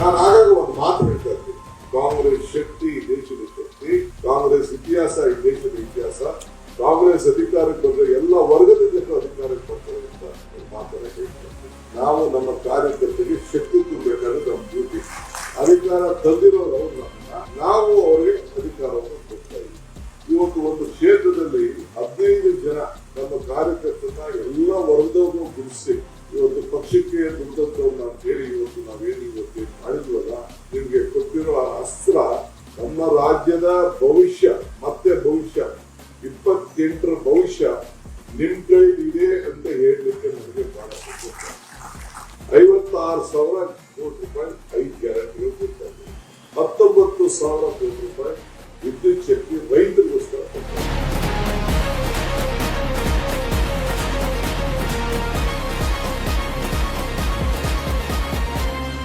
ನಾನು ಆಗಾಗ ಒಂದು ಮಾತು ಹೇಳ್ತಾ ಇದ್ದೀನಿ ಕಾಂಗ್ರೆಸ್ ಶಕ್ತಿ ಈ ದೇಶದ ಶಕ್ತಿ, ಕಾಂಗ್ರೆಸ್ ಇತಿಹಾಸ ಈ ದೇಶದ ಇತಿಹಾಸ, ಕಾಂಗ್ರೆಸ್ ಅಧಿಕಾರಕ್ಕೆ ಬಂದ್ರೆ ಎಲ್ಲ ವರ್ಗದ ಜನರು ಅಧಿಕಾರಕ್ಕೆ ಬರ್ತಾರೆ ಅಂತ ಮಾತನ್ನ ಹೇಳ್ತಾರೆ. ನಾವು ನಮ್ಮ ಕಾರ್ಯಕರ್ತರಿಗೆ ಶಕ್ತಿ ತುಂಬಬೇಕಾದ್ರೆ ನಮ್ಮ ಡ್ಯೂಟಿ ಅಧಿಕಾರ ತಂದಿರೋರು ನಾವು ಅವರಿಗೆ ಅಧಿಕಾರವನ್ನು ಕೊಡ್ತಾ ಇದ್ದೀವಿ. ಇವತ್ತು ಒಂದು ಕ್ಷೇತ್ರದಲ್ಲಿ ಹದಿನೈದು ಜನ ನಮ್ಮ ಕಾರ್ಯಕರ್ತನ ಎಲ್ಲ ವರ್ಗದವ್ರು ಗುರುಸಿ ಪಕ್ಷಕ್ಕೆ ದುಡ್ಡಂತವ್ರನ್ನ ಅಂತೇಳಿ ಇವತ್ತು ನಾವೇನು ಇವತ್ತು ಮಾಡಿದ್ವಲ್ಲ ನಿಮ್ಗೆ ಕೊಟ್ಟಿರುವ ಅಸ್ತ್ರ ನಮ್ಮ ರಾಜ್ಯದ ಭವಿಷ್ಯ, ಮತ್ತೆ ಭವಿಷ್ಯ, ಇಪ್ಪತ್ತೆಂಟರ ಭವಿಷ್ಯ ನಿಮ್ ಕೈಲಿದೆ ಅಂತ ಹೇಳಲಿಕ್ಕೆ ನಮಗೆ ಬಹಳ ಸಂತೋಷ. ಐವತ್ತಾರು ಸಾವಿರ ಕೋಟಿ ರೂಪಾಯಿ ಐದು ಗ್ಯಾರಂಟಿಗಳು ಕೊಡ್ತಾ ಇದ್ದೀವಿ ಹತ್ತೊಂಬತ್ತು ಸಾವಿರ ಕೋಟಿ ರೂಪಾಯಿ ವಿದ್ಯುತ್ ಶಕ್ತಿ